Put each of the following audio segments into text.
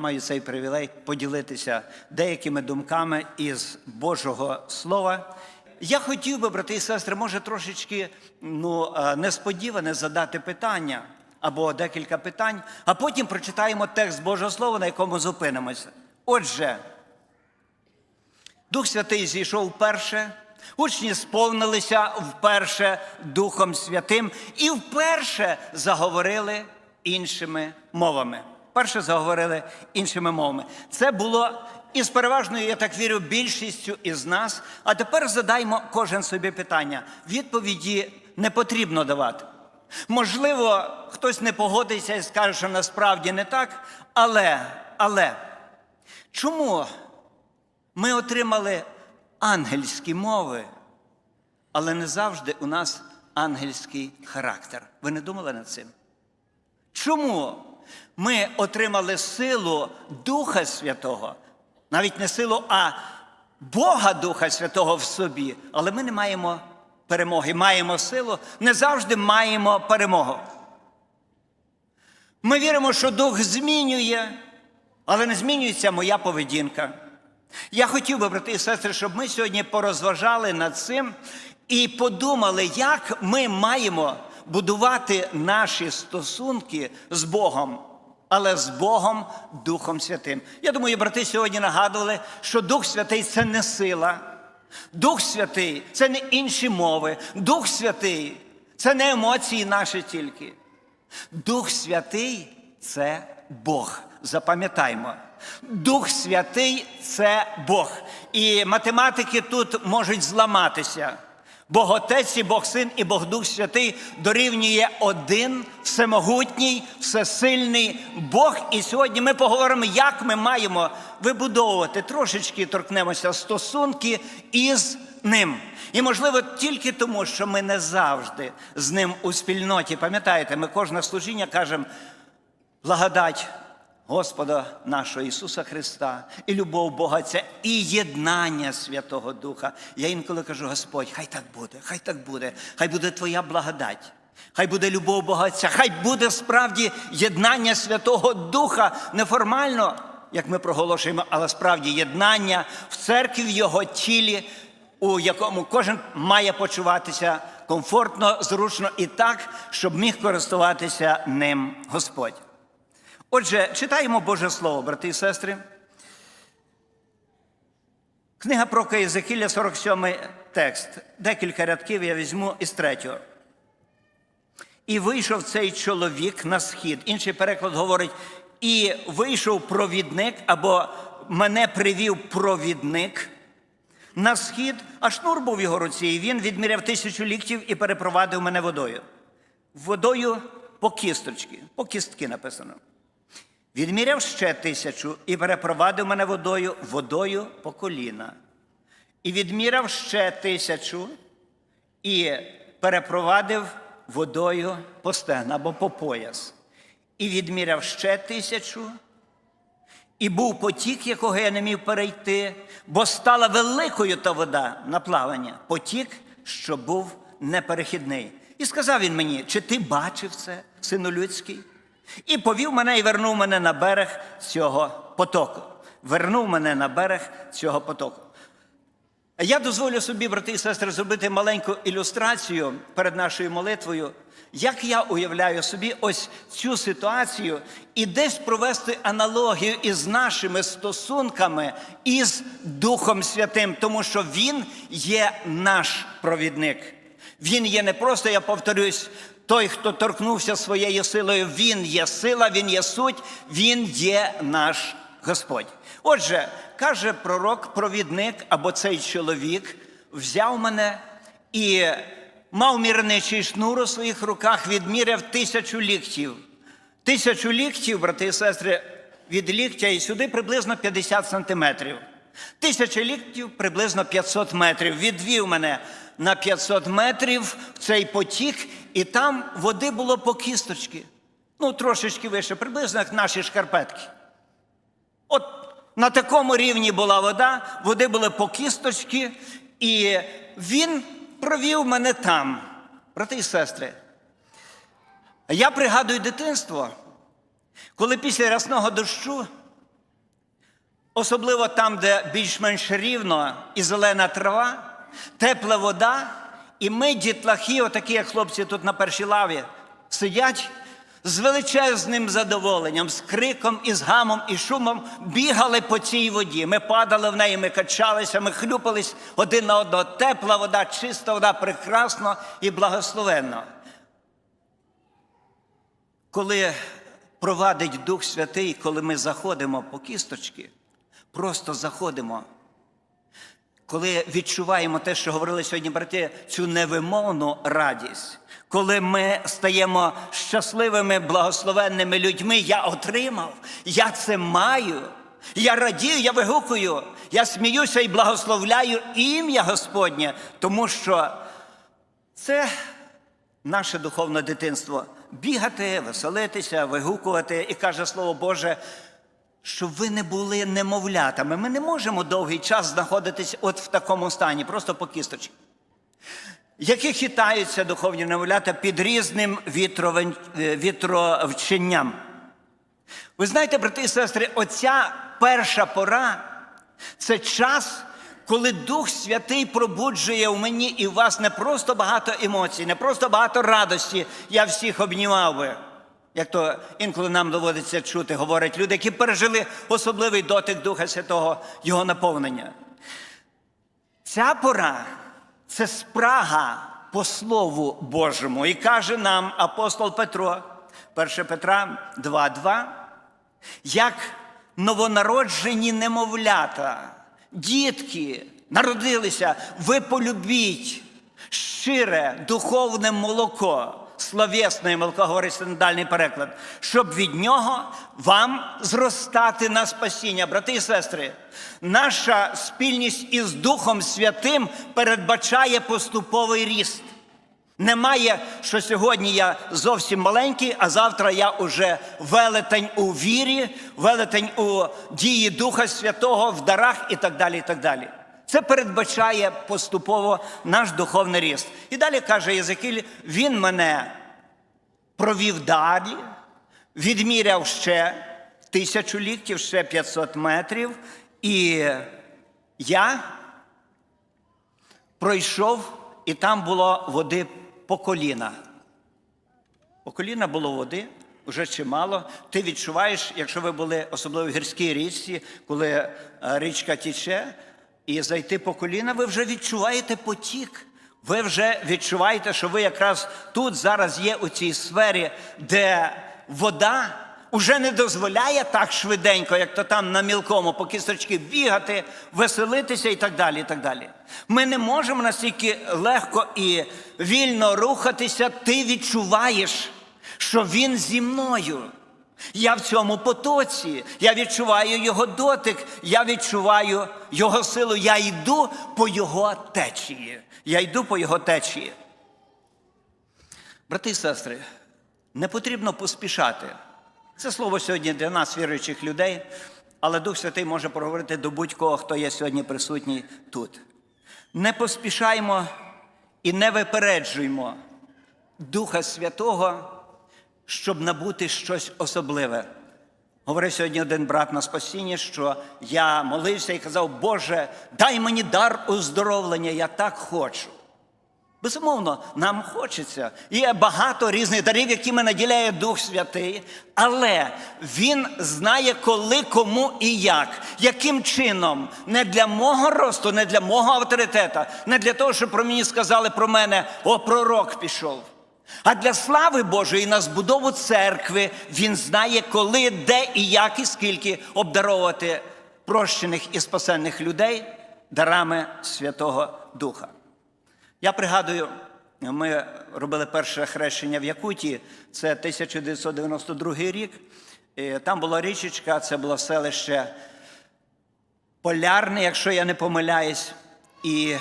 Маю цей привілей поділитися деякими думками із Божого Слова. Я хотів би, брати і сестри, може трошечки ну, е, несподіване задати питання або декілька питань, а потім прочитаємо текст Божого Слова, на якому зупинимося. Отже, Дух Святий зійшов вперше, учні сповнилися вперше Духом Святим і вперше заговорили іншими мовами. Вперше заговорили іншими мовами. Це було із переважною, я так вірю, більшістю із нас. А тепер задаймо кожен собі питання. Відповіді не потрібно давати. Можливо, хтось не погодиться і скаже, що насправді не так, але, але чому ми отримали ангельські мови, але не завжди у нас ангельський характер. Ви не думали над цим? Чому ми отримали силу Духа Святого? Навіть не силу, а Бога Духа Святого в собі, але ми не маємо перемоги. Маємо силу, не завжди маємо перемогу. Ми віримо, що Дух змінює, але не змінюється моя поведінка. Я хотів би, брати і сестри, щоб ми сьогодні порозважали над цим і подумали, як ми маємо будувати наші стосунки з Богом, але з Богом Духом Святим. Я думаю, брати сьогодні нагадували, що Дух Святий це не сила. Дух Святий це не інші мови. Дух Святий це не емоції наші тільки. Дух Святий це Бог. Запам'ятаймо. Дух Святий це Бог. І математики тут можуть зламатися. Бог Отець і Бог Син і Бог Дух Святий дорівнює один всемогутній, всесильний Бог. І сьогодні ми поговоримо, як ми маємо вибудовувати трошечки торкнемося стосунки із ним. І, можливо, тільки тому, що ми не завжди з ним у спільноті. Пам'ятаєте, ми кожне служіння кажемо благодать Господа нашого Ісуса Христа, і любов Бога це і єднання Святого Духа. Я інколи кажу, Господь, хай так буде, хай так буде, хай буде Твоя благодать. Хай буде любов Бога Отця, хай буде справді єднання Святого Духа неформально, як ми проголошуємо, але справді єднання в церкві, в його тілі, у якому кожен має почуватися комфортно, зручно і так, щоб міг користуватися ним Господь. Отже, читаємо Боже Слово, брати і сестри. Книга про Єзекіля, 47 текст. Декілька рядків я візьму із третього. І вийшов цей чоловік на схід. Інший переклад говорить: і вийшов провідник, або мене привів провідник на схід, а шнур був в його руці, і він відміряв тисячу ліктів і перепровадив мене водою. Водою по кісточки, по кістки написано. Відміряв ще тисячу і перепровадив мене водою, водою по коліна. І відміряв ще тисячу і перепровадив водою по стегна або по пояс. І відміряв ще тисячу, і був потік, якого я не міг перейти, бо стала великою та вода на плавання, потік, що був неперехідний. І сказав він мені: чи ти бачив це, сину людський? І повів мене і вернув мене на берег цього потоку. Вернув мене на берег цього потоку. Я дозволю собі, брати і сестри, зробити маленьку ілюстрацію перед нашою молитвою, як я уявляю собі ось цю ситуацію і десь провести аналогію із нашими стосунками із Духом Святим, тому що Він є наш провідник. Він є не просто, я повторюсь, той, хто торкнувся своєю силою, Він є сила, Він є суть, Він є наш Господь. Отже, каже пророк, провідник або цей чоловік взяв мене і мав мірничий шнур у своїх руках, відміряв тисячу ліктів. Тисячу ліктів, брати і сестри, від ліктя і сюди приблизно 50 сантиметрів. Тисяча ліктів приблизно 500 метрів. Відвів мене на 500 метрів в цей потік, і там води було по кісточки. Ну, трошечки вище, приблизно як наші шкарпетки. От на такому рівні була вода, води були по кісточки, і він провів мене там. Брати і сестри. Я пригадую дитинство, коли після рясного дощу особливо там, де більш-менш рівно і зелена трава, тепла вода, і ми, дітлахи, отакі, як хлопці тут на першій лаві, сидять з величезним задоволенням, з криком, і з гамом, і шумом бігали по цій воді. Ми падали в неї, ми качалися, ми хлюпались один на одного. Тепла вода, чиста вода, прекрасно і благословенно. Коли провадить Дух Святий, коли ми заходимо по кісточки, просто заходимо. Коли відчуваємо те, що говорили сьогодні брати, цю невимовну радість, коли ми стаємо щасливими, благословенними людьми, я отримав, я це маю, я радію, я вигукую, я сміюся і благословляю ім'я Господнє, тому що це наше духовне дитинство. Бігати, веселитися, вигукувати, і каже Слово Боже, щоб ви не були немовлятами. Ми не можемо довгий час знаходитись от в такому стані, просто по кісточці. Які хитаються духовні немовлята під різним вітровен- е, вітровченням. Ви знаєте, брати і сестри, оця перша пора це час, коли Дух Святий пробуджує у мені і в вас не просто багато емоцій, не просто багато радості. Я всіх обнімав би. Як то інколи нам доводиться чути, говорять люди, які пережили особливий дотик Духа Святого, Його наповнення. Ця пора це спрага по Слову Божому. І каже нам апостол Петро, 1 Петра 2,2, як новонароджені немовлята, дітки народилися, ви полюбіть щире духовне молоко. Словесне молоко, говорить переклад, щоб від нього вам зростати на спасіння. Брати і сестри, наша спільність із Духом Святим передбачає поступовий ріст. Немає, що сьогодні я зовсім маленький, а завтра я уже велетень у вірі, велетень у дії Духа Святого, в дарах і так далі. і так далі. Це передбачає поступово наш духовний ріст. І далі каже Єзекіль, він мене провів далі, відміряв ще тисячу ліктів, ще 500 метрів, і я пройшов, і там було води по коліна. По коліна було води, вже чимало. Ти відчуваєш, якщо ви були особливо в гірській річці, коли е, річка тіче, і зайти по коліна, ви вже відчуваєте потік. Ви вже відчуваєте, що ви якраз тут зараз є у цій сфері, де вода уже не дозволяє так швиденько, як то там на мілкому по кісточки бігати, веселитися і так далі. і так далі. Ми не можемо настільки легко і вільно рухатися. Ти відчуваєш, що він зі мною. Я в цьому потоці, я відчуваю його дотик, я відчуваю його силу, я йду по його течії. Я йду по його течії. Брати і сестри, не потрібно поспішати. Це слово сьогодні для нас, віруючих людей, але Дух Святий може проговорити до будь-кого, хто є сьогодні присутній тут. Не поспішаймо і не випереджуймо Духа Святого, щоб набути щось особливе. Говорив сьогодні один брат на спасінні, що я молився і казав, Боже, дай мені дар оздоровлення, я так хочу. Безумовно, нам хочеться. Є багато різних дарів, якими наділяє Дух Святий, але Він знає, коли, кому і як, яким чином, не для мого росту, не для мого авторитета, не для того, щоб про мені сказали про мене, о, пророк пішов. А для слави Божої на збудову церкви він знає, коли, де і як, і скільки обдаровувати прощених і спасенних людей дарами Святого Духа. Я пригадую, ми робили перше хрещення в Якуті, це 1992 рік. Там була річечка, це було селище Полярне, якщо я не помиляюсь. І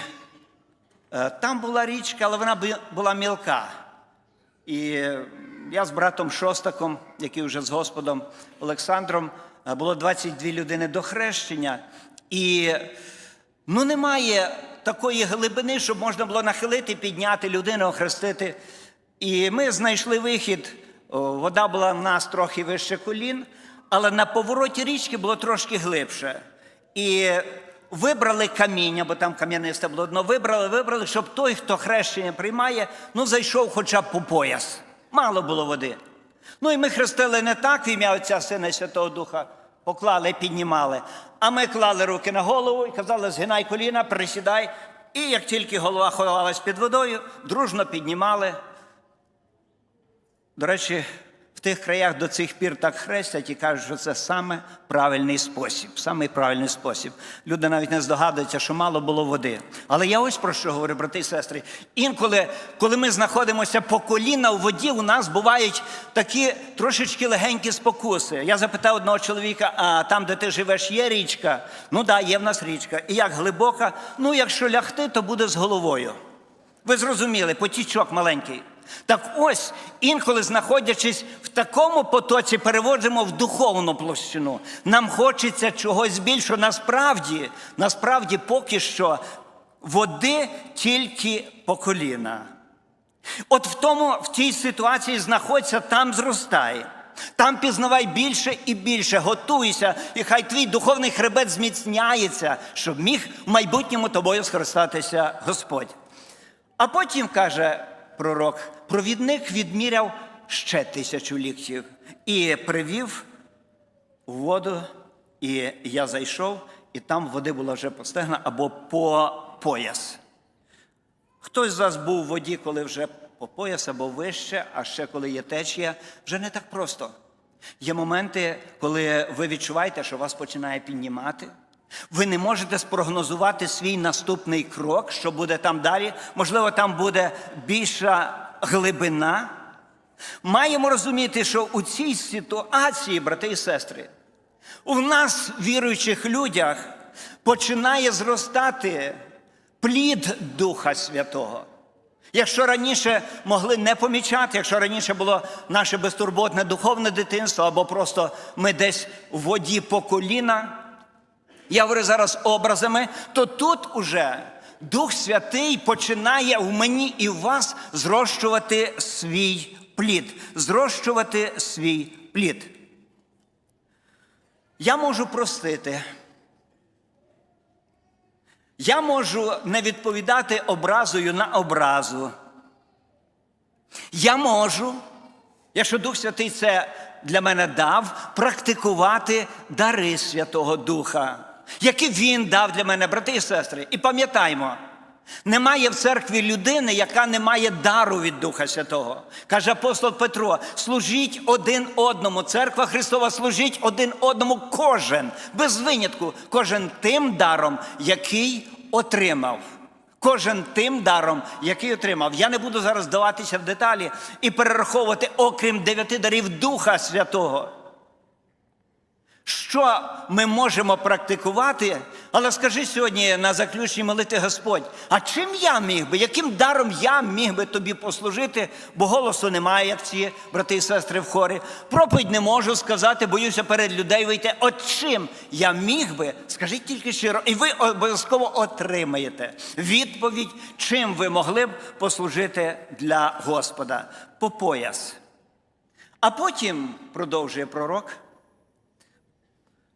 е, там була річка, але вона була мілка. І я з братом Шостаком, який вже з Господом Олександром, е, було 22 людини до хрещення. І ну, немає такої глибини, щоб можна було нахилити, підняти людину, охрестити. І ми знайшли вихід. Вода була в нас трохи вище колін, але на повороті річки було трошки глибше. І вибрали каміння, бо там кам'янисте було одно. Вибрали, вибрали, щоб той, хто хрещення приймає, ну зайшов хоча б по пояс. Мало було води. Ну і ми хрестили не так в ім'я Отця Сина і Святого Духа. Поклали, піднімали. А ми клали руки на голову і казали, згинай коліна, присідай. І як тільки голова ховалась під водою, дружно піднімали. До речі, в тих краях до цих пір так хрестять і кажуть, що це саме правильний спосіб. Самий правильний спосіб. Люди навіть не здогадуються, що мало було води. Але я ось про що говорю, брати і сестри. Інколи, коли ми знаходимося по коліна у воді, у нас бувають такі трошечки легенькі спокуси. Я запитав одного чоловіка: а там, де ти живеш, є річка? Ну так, да, є в нас річка. І як глибока? Ну, якщо лягти, то буде з головою. Ви зрозуміли, потічок маленький. Так ось, інколи знаходячись в такому потоці, переводимо в духовну площину. Нам хочеться чогось більшого. Насправді, насправді, поки що води тільки по коліна. От в тому, в тій ситуації знаходься, там зростай. Там пізнавай більше і більше, готуйся, і хай твій духовний хребет зміцняється, щоб міг в майбутньому тобою скористатися Господь. А потім, каже пророк, провідник відміряв ще тисячу ліктів і привів воду, і я зайшов, і там води було вже по стегна або по пояс. Хтось з вас був у воді, коли вже по пояс або вище, а ще коли є течія, вже не так просто. Є моменти, коли ви відчуваєте, що вас починає піднімати. Ви не можете спрогнозувати свій наступний крок, що буде там далі. Можливо, там буде більша глибина. Маємо розуміти, що у цій ситуації, брати і сестри, у нас, віруючих людях, починає зростати плід Духа Святого. Якщо раніше могли не помічати, якщо раніше було наше безтурботне духовне дитинство, або просто ми десь в воді по коліна, я говорю зараз образами, то тут уже Дух Святий починає в мені і в вас зрощувати свій плід, зрощувати свій плід. Я можу простити. Я можу не відповідати образою на образу. Я можу, якщо Дух Святий це для мене дав, практикувати дари Святого Духа, які Він дав для мене, брати і сестри. І пам'ятаймо, немає в церкві людини, яка не має дару від Духа Святого. Каже апостол Петро: служіть один одному. Церква Христова служіть один одному кожен, без винятку, кожен тим даром, який отримав. Кожен тим даром, який отримав. Я не буду зараз даватися в деталі і перераховувати, окрім дев'яти дарів Духа Святого. Що ми можемо практикувати? Але скажи сьогодні на заключній молитві Господь, а чим я міг би, яким даром я міг би тобі послужити, бо голосу немає, як ці брати і сестри в хорі. Проповідь не можу сказати, боюся перед людей вийти. От чим я міг би, скажіть тільки щиро, і ви обов'язково отримаєте відповідь, чим ви могли б послужити для Господа по пояс. А потім продовжує пророк.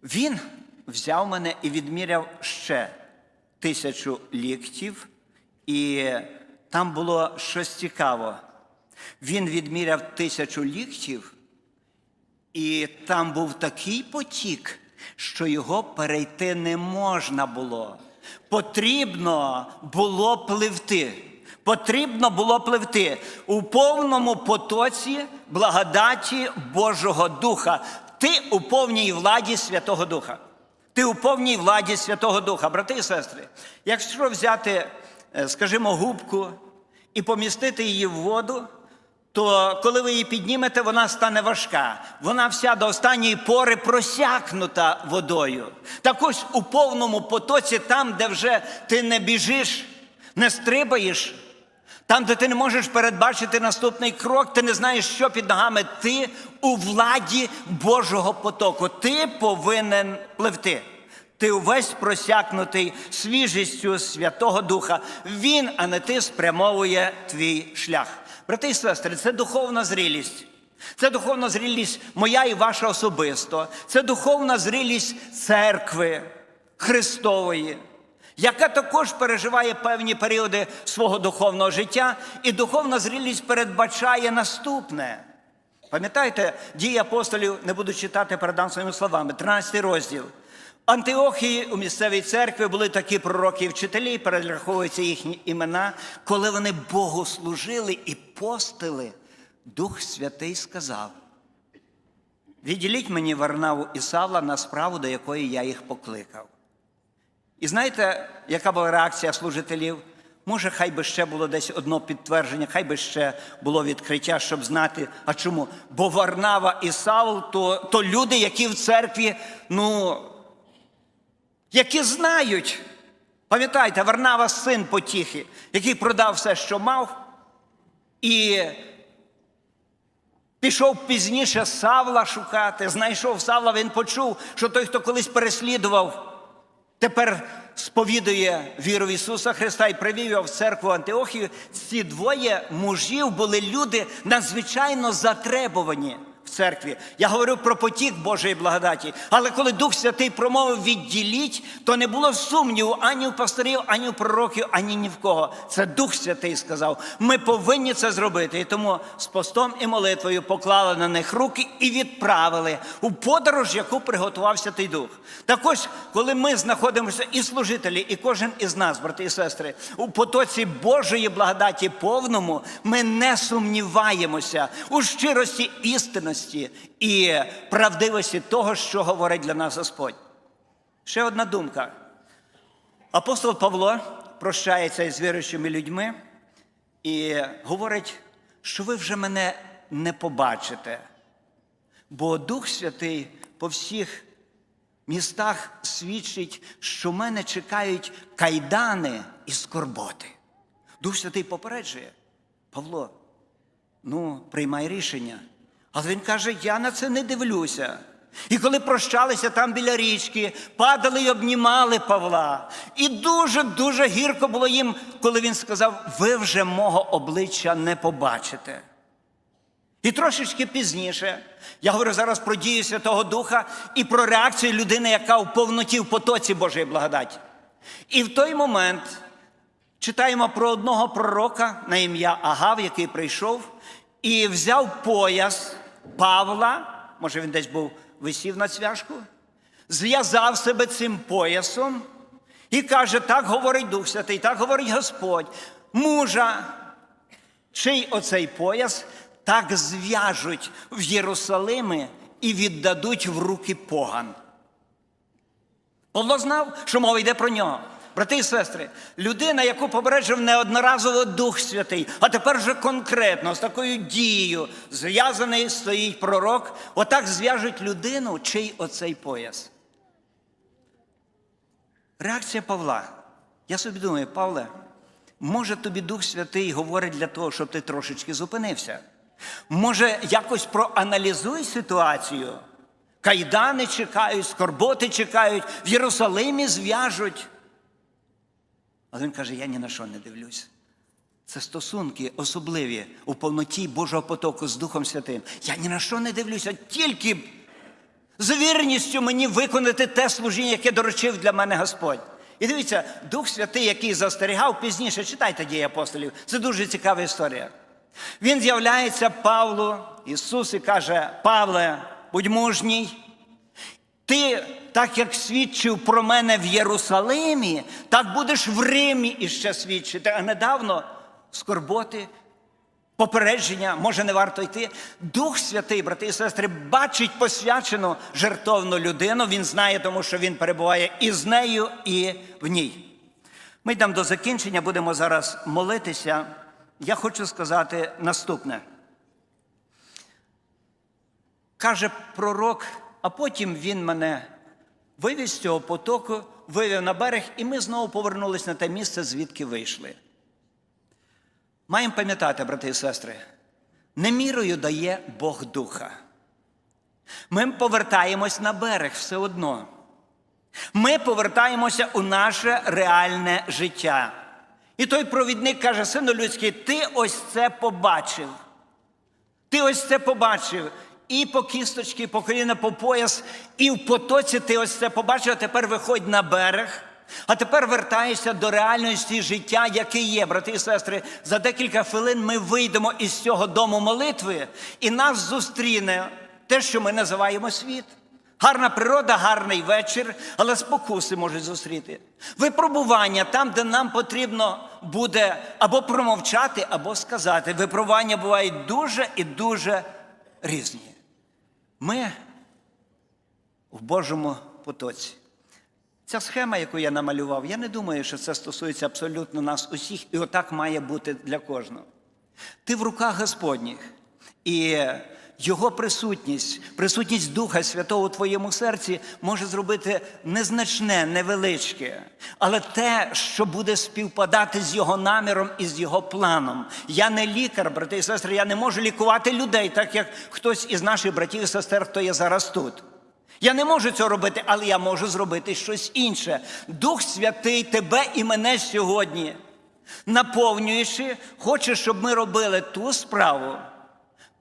Він взяв мене і відміряв ще тисячу ліктів, і там було щось цікаво. Він відміряв тисячу ліктів, і там був такий потік, що його перейти не можна було. Потрібно було пливти. Потрібно було пливти у повному потоці благодаті Божого Духа. Ти у повній владі Святого Духа. Ти у повній владі Святого Духа, брати і сестри. Якщо взяти, е, скажімо, губку і помістити її в воду, то коли ви її піднімете, вона стане важка. Вона вся до останньої пори просякнута водою. Так ось у повному потоці, там, де вже ти не біжиш, не стрибаєш. Там, де ти не можеш передбачити наступний крок, ти не знаєш, що під ногами, ти у владі Божого потоку. Ти повинен пливти. Ти увесь просякнутий свіжістю Святого Духа. Він, а не ти, спрямовує твій шлях. Брати і сестри, це духовна зрілість. Це духовна зрілість моя і ваша особисто. Це духовна зрілість церкви. Христової, яка також переживає певні періоди свого духовного життя, і духовна зрілість передбачає наступне. Пам'ятаєте, дії апостолів не буду читати передам своїми словами, 13 розділ. Антиохії у місцевій церкві були такі пророки і вчителі, перераховуються їхні імена, коли вони Богу служили і постили, Дух Святий сказав: Відділіть мені Варнаву і Савла на справу, до якої я їх покликав. І знаєте, яка була реакція служителів? Може, хай би ще було десь одно підтвердження, хай би ще було відкриття, щоб знати, а чому? Бо Варнава і Савл то, то люди, які в церкві, ну, які знають. Пам'ятаєте, Варнава син потіхи, який продав все, що мав, і Пішов пізніше Савла шукати, знайшов Савла, він почув, що той, хто колись переслідував, тепер сповідує віру в Ісуса Христа і привів його в церкву Антиохію. Ці двоє мужів були люди надзвичайно затребувані церкві. Я говорю про потік Божої благодаті. Але коли Дух Святий промовив відділіть, то не було сумніву ані в пасторів, ані в пророків, ані ні в кого. Це Дух Святий сказав. Ми повинні це зробити. І тому з постом і молитвою поклали на них руки і відправили у подорож, яку приготував Святий Дух. Також, коли ми знаходимося і служителі, і кожен із нас, брати і сестри, у потоці Божої благодаті повному, ми не сумніваємося у щирості істинності і правдивості того, що говорить для нас Господь. Ще одна думка. Апостол Павло прощається із віруючими людьми і говорить, що ви вже мене не побачите, бо Дух Святий по всіх містах свідчить, що мене чекають кайдани і скорботи. Дух Святий попереджує, Павло, ну, приймай рішення. Але він каже: я на це не дивлюся. І коли прощалися там біля річки, падали й обнімали Павла. І дуже-дуже гірко було їм, коли він сказав: ви вже мого обличчя не побачите. І трошечки пізніше я говорю зараз про дію Святого Духа і про реакцію людини, яка в повноті в потоці Божої благодаті. І в той момент читаємо про одного пророка на ім'я Агав, який прийшов і взяв пояс Павла, може він десь був висів на цвяшку, зв'язав себе цим поясом і каже: так говорить Дух Святий, так говорить Господь, мужа, чий оцей пояс так зв'яжуть в Єрусалимі і віддадуть в руки поган. Павло знав, що мова йде про нього. Брати і сестри, людина, яку побережив неодноразово Дух Святий, а тепер вже конкретно з такою дією зв'язаний стоїть пророк, отак зв'яжуть людину, чий оцей пояс. Реакція Павла. Я собі думаю, Павле, може тобі Дух Святий говорить для того, щоб ти трошечки зупинився. Може, якось проаналізуй ситуацію. Кайдани чекають, скорботи чекають, в Єрусалимі зв'яжуть. Але він каже: я ні на що не дивлюсь. Це стосунки особливі у повноті Божого потоку з Духом Святим. Я ні на що не дивлюся, тільки з вірністю мені виконати те служіння, яке доручив для мене Господь. І дивіться, Дух Святий, який застерігав пізніше, читайте дії апостолів. Це дуже цікава історія. Він з'являється Павлу, Ісус і каже: Павле, будь мужній. Ти, так як свідчив про мене в Єрусалимі, так будеш в Римі іще свідчити. А недавно скорботи, попередження, може, не варто йти. Дух Святий, брати і сестри, бачить посвячену жертовну людину. Він знає, тому що він перебуває і з нею, і в ній. Ми йдемо до закінчення, будемо зараз молитися. Я хочу сказати наступне. Каже пророк, а потім він мене вивів з цього потоку, вивів на берег, і ми знову повернулися на те місце, звідки вийшли. Маємо пам'ятати, брати і сестри, не мірою дає Бог духа. Ми повертаємось на берег все одно. Ми повертаємося у наше реальне життя. І той провідник каже: сину людський, ти ось це побачив. Ти ось це побачив. І по кісточки, і по коліна, по пояс, і в потоці ти ось це побачив, а тепер виходь на берег. А тепер вертаєшся до реальності життя, яке є, брати і сестри. За декілька хвилин ми вийдемо із цього дому молитви, і нас зустріне те, що ми називаємо світ. Гарна природа, гарний вечір, але спокуси можуть зустріти. Випробування там, де нам потрібно буде або промовчати, або сказати. Випробування бувають дуже і дуже різні. Ми в Божому потоці. Ця схема, яку я намалював, я не думаю, що це стосується абсолютно нас усіх, і отак має бути для кожного. Ти в руках Господніх, і Його присутність, присутність Духа Святого у твоєму серці може зробити незначне, невеличке, але те, що буде співпадати з його наміром і з його планом. Я не лікар, брати і сестри, я не можу лікувати людей, так як хтось із наших братів і сестер, хто є зараз тут. Я не можу цього робити, але я можу зробити щось інше. Дух Святий тебе і мене сьогодні, наповнюючи, хоче, щоб ми робили ту справу,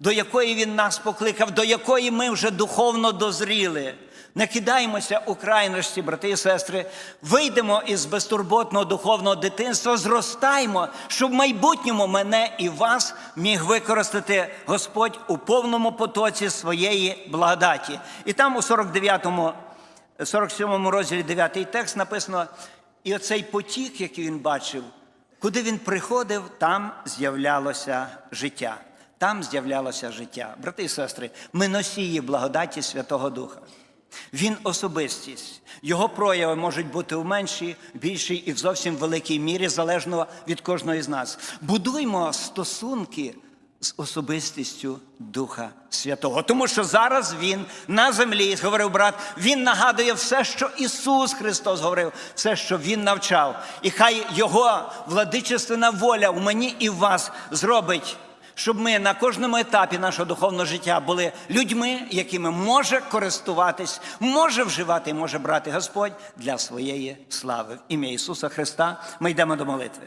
до якої він нас покликав, до якої ми вже духовно дозріли. Не кидаємося у крайності, брати і сестри, вийдемо із безтурботного духовного дитинства, зростаємо, щоб в майбутньому мене і вас міг використати Господь у повному потоці своєї благодаті. І там у 49-му, 47 розділі 9 текст написано: і оцей потік, який він бачив, куди він приходив, там з'являлося життя. Там з'являлося життя. Брати і сестри, ми носії благодаті Святого Духа. Він особистість. Його прояви можуть бути в меншій, більшій і в зовсім великій мірі, залежно від кожного з нас. Будуймо стосунки з особистістю Духа Святого. Тому що зараз Він на землі, говорив брат, Він нагадує все, що Ісус Христос говорив, все, що Він навчав. І хай Його владичественна воля в мені і в вас зробить щоб ми на кожному етапі нашого духовного життя були людьми, якими може користуватись, може вживати, і може брати Господь для своєї слави. В ім'я Ісуса Христа ми йдемо до молитви.